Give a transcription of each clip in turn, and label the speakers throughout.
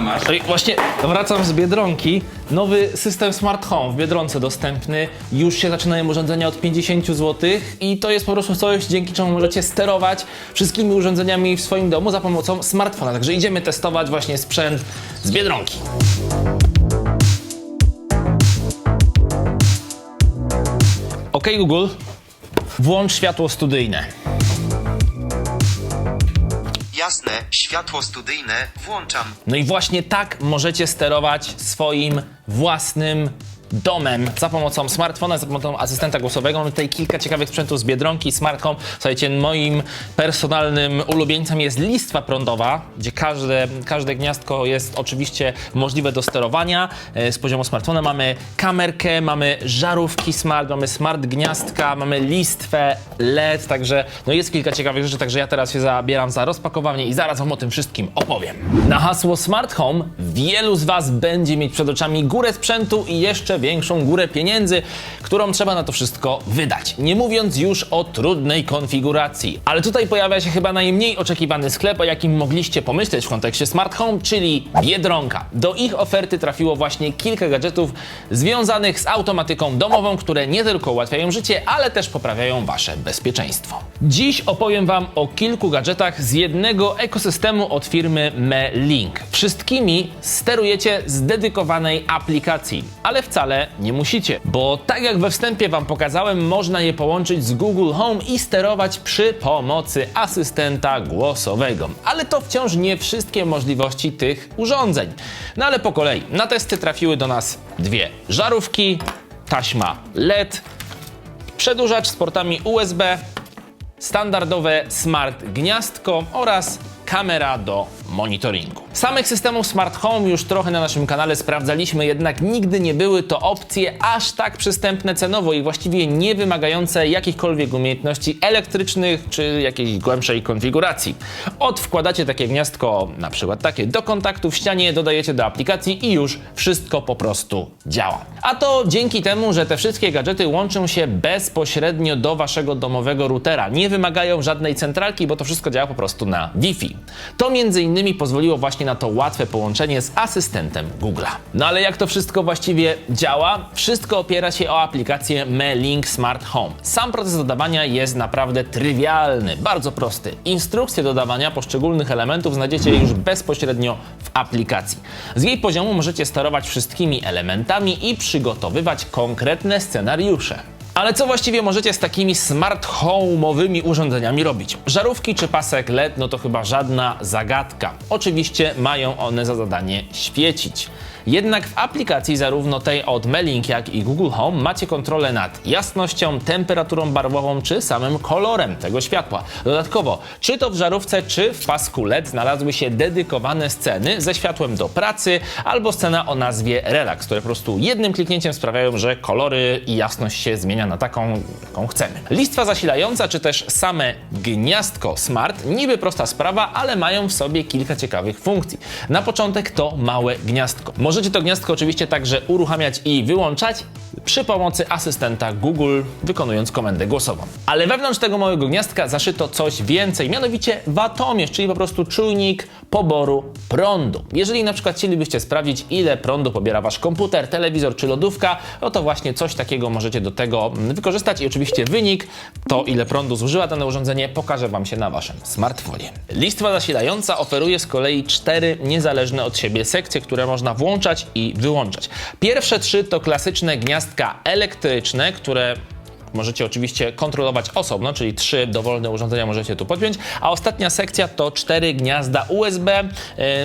Speaker 1: tam masz?
Speaker 2: No właśnie wracam z Biedronki. Nowy system Smart Home w Biedronce dostępny. Już się zaczynają urządzenia od 50 zł i to jest po prostu coś, dzięki czemu możecie sterować wszystkimi urządzeniami w swoim domu za pomocą smartfona. Także idziemy testować właśnie sprzęt z Biedronki. OK Google, włącz światło studyjne.
Speaker 1: Jasne, światło studyjne włączam.
Speaker 2: No i właśnie tak możecie sterować swoim własnym domem za pomocą smartfona, za pomocą asystenta głosowego. Mamy tutaj kilka ciekawych sprzętów z Biedronki, Smart Home. Słuchajcie, moim personalnym ulubieńcem jest listwa prądowa, gdzie każde, każde gniazdko jest oczywiście możliwe do sterowania e, z poziomu smartfona. Mamy kamerkę, mamy żarówki smart, mamy smart gniazdka, mamy listwę LED, także no jest kilka ciekawych rzeczy, także ja teraz się zabieram za rozpakowanie i zaraz wam o tym wszystkim opowiem. Na hasło Smart Home wielu z was będzie mieć przed oczami górę sprzętu i jeszcze większą górę pieniędzy, którą trzeba na to wszystko wydać. Nie mówiąc już o trudnej konfiguracji. Ale tutaj pojawia się chyba najmniej oczekiwany sklep, o jakim mogliście pomyśleć w kontekście Smart Home, czyli Biedronka. Do ich oferty trafiło właśnie kilka gadżetów związanych z automatyką domową, które nie tylko ułatwiają życie, ale też poprawiają wasze bezpieczeństwo. Dziś opowiem wam o kilku gadżetach z jednego ekosystemu od firmy Me-Link. Wszystkimi sterujecie z dedykowanej aplikacji, ale wcale nie musicie, bo tak jak we wstępie wam pokazałem, można je połączyć z Google Home i sterować przy pomocy asystenta głosowego. Ale to wciąż nie wszystkie możliwości tych urządzeń. No ale po kolei. Na testy trafiły do nas dwie żarówki, taśma LED, przedłużacz z portami USB, standardowe smart gniazdko oraz kamera do monitoringu. Samych systemów Smart Home już trochę na naszym kanale sprawdzaliśmy, jednak nigdy nie były to opcje aż tak przystępne cenowo i właściwie nie wymagające jakichkolwiek umiejętności elektrycznych czy jakiejś głębszej konfiguracji. Od wkładacie takie gniazdko, na przykład takie, do kontaktu w ścianie, dodajecie do aplikacji i już wszystko po prostu działa. A to dzięki temu, że te wszystkie gadżety łączą się bezpośrednio do waszego domowego routera. Nie wymagają żadnej centralki, bo to wszystko działa po prostu na Wi-Fi. To między innymi pozwoliło właśnie na to łatwe połączenie z asystentem Google'a. No ale jak to wszystko właściwie działa? Wszystko opiera się o aplikację Me-Link Smart Home. Sam proces dodawania jest naprawdę trywialny, bardzo prosty. Instrukcje dodawania poszczególnych elementów znajdziecie już bezpośrednio w aplikacji. Z jej poziomu możecie sterować wszystkimi elementami i przygotowywać konkretne scenariusze. Ale co właściwie możecie z takimi smart home'owymi urządzeniami robić? Żarówki czy pasek LED, no to chyba żadna zagadka. Oczywiście mają one za zadanie świecić. Jednak w aplikacji zarówno tej od Melink, jak i Google Home macie kontrolę nad jasnością, temperaturą barwową czy samym kolorem tego światła. Dodatkowo, czy to w żarówce, czy w pasku LED znalazły się dedykowane sceny ze światłem do pracy albo scena o nazwie Relax, które po prostu jednym kliknięciem sprawiają, że kolory i jasność się zmienia na taką, jaką chcemy. Listwa zasilająca, czy też same gniazdko Smart, niby prosta sprawa, ale mają w sobie kilka ciekawych funkcji. Na początek to małe gniazdko. Możecie to gniazdko oczywiście także uruchamiać i wyłączać przy pomocy asystenta Google, wykonując komendę głosową. Ale wewnątrz tego małego gniazdka zaszyto coś więcej, mianowicie watomierz, czyli po prostu czujnik poboru prądu. Jeżeli na przykład chcielibyście sprawdzić, ile prądu pobiera wasz komputer, telewizor czy lodówka, no to właśnie coś takiego możecie do tego wykorzystać i oczywiście wynik, to ile prądu zużywa dane urządzenie, pokaże wam się na waszym smartfonie. Listwa zasilająca oferuje z kolei cztery niezależne od siebie sekcje, które można włączać i wyłączać. Pierwsze trzy to klasyczne gniazdka elektryczne, które Możecie oczywiście kontrolować osobno, czyli trzy dowolne urządzenia możecie tu podpiąć, a ostatnia sekcja to cztery gniazda USB, e,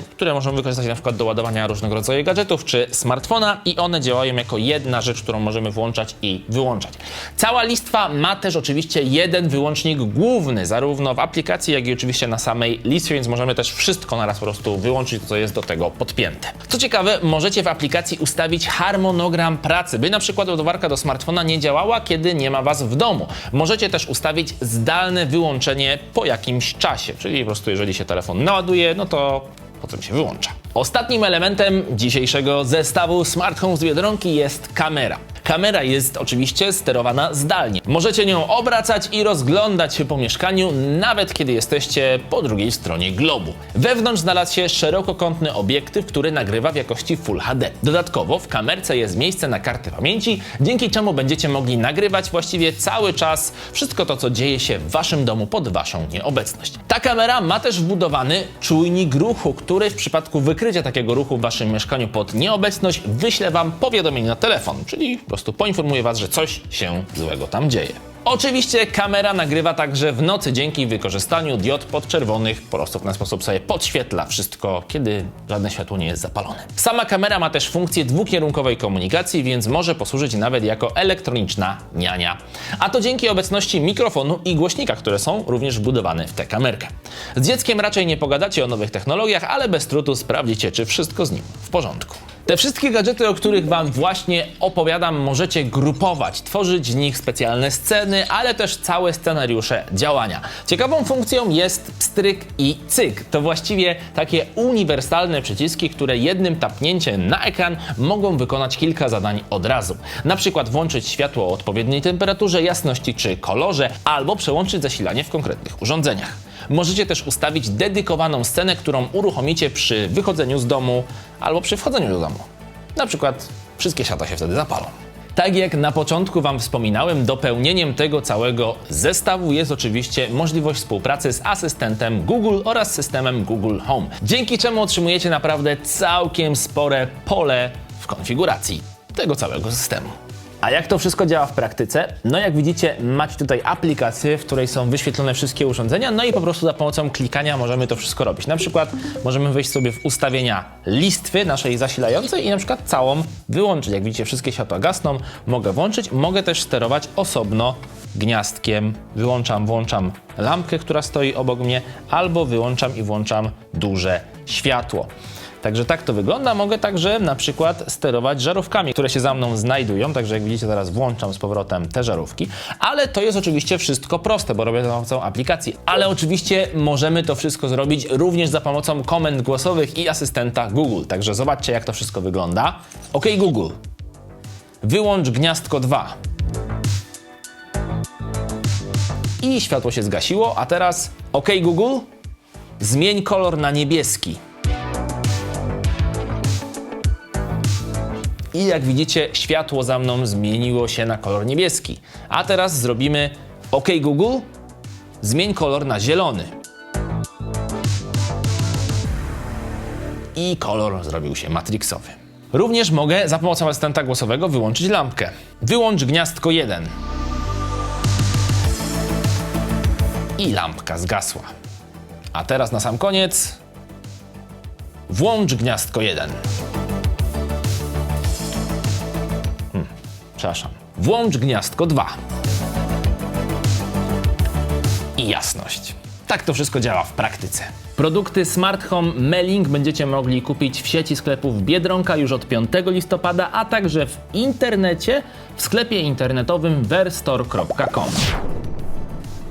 Speaker 2: które możemy wykorzystać na przykład do ładowania różnego rodzaju gadżetów czy smartfona i one działają jako jedna rzecz, którą możemy włączać i wyłączać. Cała listwa ma też oczywiście jeden wyłącznik główny, zarówno w aplikacji, jak i oczywiście na samej listwie, więc możemy też wszystko naraz po prostu wyłączyć, co jest do tego podpięte. Co ciekawe, możecie w aplikacji ustawić harmonogram pracy, by na przykład ładowarka do smartfona nie działała, kiedy nie ma Was w domu. Możecie też ustawić zdalne wyłączenie po jakimś czasie, czyli po prostu jeżeli się telefon naładuje, no to potem się wyłącza. Ostatnim elementem dzisiejszego zestawu Smart Home z Biedronki jest kamera. Kamera jest oczywiście sterowana zdalnie. Możecie nią obracać i rozglądać się po mieszkaniu, nawet kiedy jesteście po drugiej stronie globu. Wewnątrz znalazł się szerokokątny obiektyw, który nagrywa w jakości Full HD. Dodatkowo w kamerce jest miejsce na kartę pamięci, dzięki czemu będziecie mogli nagrywać właściwie cały czas wszystko to, co dzieje się w waszym domu pod waszą nieobecność. Ta kamera ma też wbudowany czujnik ruchu, który w przypadku wykrycia takiego ruchu w waszym mieszkaniu pod nieobecność wyśle wam powiadomienie na telefon, czyli po prostu poinformuje was, że coś się złego tam dzieje. Oczywiście kamera nagrywa także w nocy dzięki wykorzystaniu diod podczerwonych. Po prostu w ten sposób sobie podświetla wszystko, kiedy żadne światło nie jest zapalone. Sama kamera ma też funkcję dwukierunkowej komunikacji, więc może posłużyć nawet jako elektroniczna niania. A to dzięki obecności mikrofonu i głośnika, które są również wbudowane w tę kamerkę. Z dzieckiem raczej nie pogadacie o nowych technologiach, ale bez trudu sprawdzicie, czy wszystko z nim w porządku. Te wszystkie gadżety, o których Wam właśnie opowiadam, możecie grupować, tworzyć z nich specjalne sceny, ale też całe scenariusze działania. Ciekawą funkcją jest pstryk i cyk. To właściwie takie uniwersalne przyciski, które jednym tapnięciem na ekran mogą wykonać kilka zadań od razu. Na przykład włączyć światło o odpowiedniej temperaturze, jasności czy kolorze, albo przełączyć zasilanie w konkretnych urządzeniach. Możecie też ustawić dedykowaną scenę, którą uruchomicie przy wychodzeniu z domu albo przy wchodzeniu do domu. Na przykład wszystkie światła się wtedy zapalą. Tak jak na początku Wam wspominałem, dopełnieniem tego całego zestawu jest oczywiście możliwość współpracy z asystentem Google oraz systemem Google Home, dzięki czemu otrzymujecie naprawdę całkiem spore pole w konfiguracji tego całego systemu. A jak to wszystko działa w praktyce? No jak widzicie, macie tutaj aplikację, w której są wyświetlone wszystkie urządzenia, no i po prostu za pomocą klikania możemy to wszystko robić. Na przykład możemy wejść sobie w ustawienia listwy naszej zasilającej i na przykład całą wyłączyć. Jak widzicie, wszystkie światła gasną, mogę włączyć, mogę też sterować osobno gniazdkiem. Wyłączam, włączam lampkę, która stoi obok mnie, albo wyłączam i włączam duże światło. Także tak to wygląda. Mogę także na przykład sterować żarówkami, które się za mną znajdują. Także jak widzicie, teraz włączam z powrotem te żarówki. Ale to jest oczywiście wszystko proste, bo robię to za pomocą aplikacji. Ale oczywiście możemy to wszystko zrobić również za pomocą komend głosowych i asystenta Google. Także zobaczcie, jak to wszystko wygląda. OK Google, wyłącz gniazdko 2. I światło się zgasiło, a teraz OK Google, zmień kolor na niebieski. I jak widzicie, światło za mną zmieniło się na kolor niebieski. A teraz zrobimy OK Google, zmień kolor na zielony. I kolor zrobił się matrixowy. Również mogę za pomocą asystenta głosowego wyłączyć lampkę. Wyłącz gniazdko 1. I lampka zgasła. A teraz na sam koniec włącz gniazdko 1. Przepraszam. Włącz gniazdko 2. I jasność. Tak to wszystko działa w praktyce. Produkty Smart Home Melink będziecie mogli kupić w sieci sklepów Biedronka już od 5 listopada, a także w internecie w sklepie internetowym verstore.com.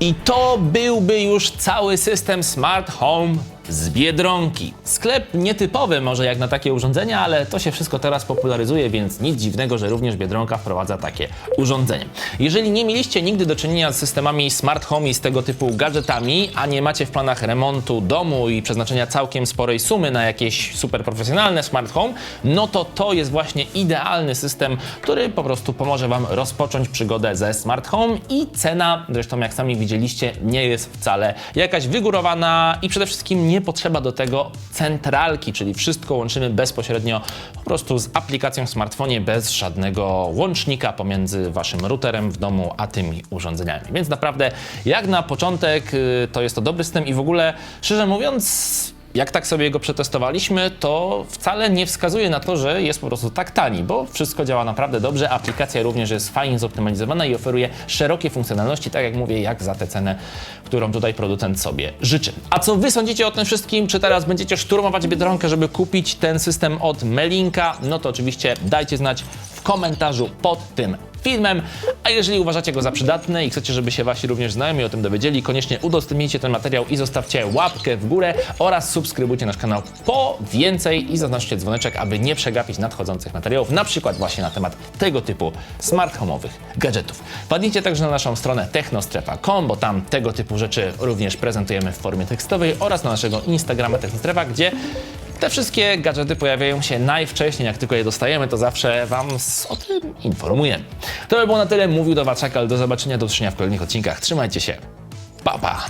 Speaker 2: I to byłby już cały system Smart Home z Biedronki. Sklep nietypowy może jak na takie urządzenia, ale to się wszystko teraz popularyzuje, więc nic dziwnego, że również Biedronka wprowadza takie urządzenie. Jeżeli nie mieliście nigdy do czynienia z systemami Smart Home i z tego typu gadżetami, a nie macie w planach remontu domu i przeznaczenia całkiem sporej sumy na jakieś super profesjonalne Smart Home, no to to jest właśnie idealny system, który po prostu pomoże Wam rozpocząć przygodę ze Smart Home i cena, zresztą jak sami widzieliście, nie jest wcale jakaś wygórowana i przede wszystkim nie potrzeba do tego centralki, czyli wszystko łączymy bezpośrednio po prostu z aplikacją w smartfonie bez żadnego łącznika pomiędzy Waszym routerem w domu a tymi urządzeniami. Więc naprawdę jak na początek y, to jest to dobry system i w ogóle szczerze mówiąc jak tak sobie go przetestowaliśmy, to wcale nie wskazuje na to, że jest po prostu tak tani, bo wszystko działa naprawdę dobrze. Aplikacja również jest fajnie zoptymalizowana i oferuje szerokie funkcjonalności, tak jak mówię, jak za tę cenę, którą tutaj producent sobie życzy. A co wy sądzicie o tym wszystkim? Czy teraz będziecie szturmować Biedronkę, żeby kupić ten system od Melinka? No to oczywiście dajcie znać w komentarzu pod tym filmem, a jeżeli uważacie go za przydatny i chcecie, żeby się wasi również znajomi o tym dowiedzieli, koniecznie udostępnijcie ten materiał i zostawcie łapkę w górę oraz subskrybujcie nasz kanał po więcej i zaznaczcie dzwoneczek, aby nie przegapić nadchodzących materiałów, na przykład właśnie na temat tego typu smart home'owych gadżetów. Wpadnijcie także na naszą stronę technostrefa.com, bo tam tego typu rzeczy również prezentujemy w formie tekstowej oraz na naszego Instagrama Technostrefa, gdzie te wszystkie gadżety pojawiają się najwcześniej, jak tylko je dostajemy, to zawsze Wam o tym informujemy. To by było na tyle. Mówił do Was Czakal. Do zobaczenia, do usłyszenia w kolejnych odcinkach. Trzymajcie się. Pa, pa.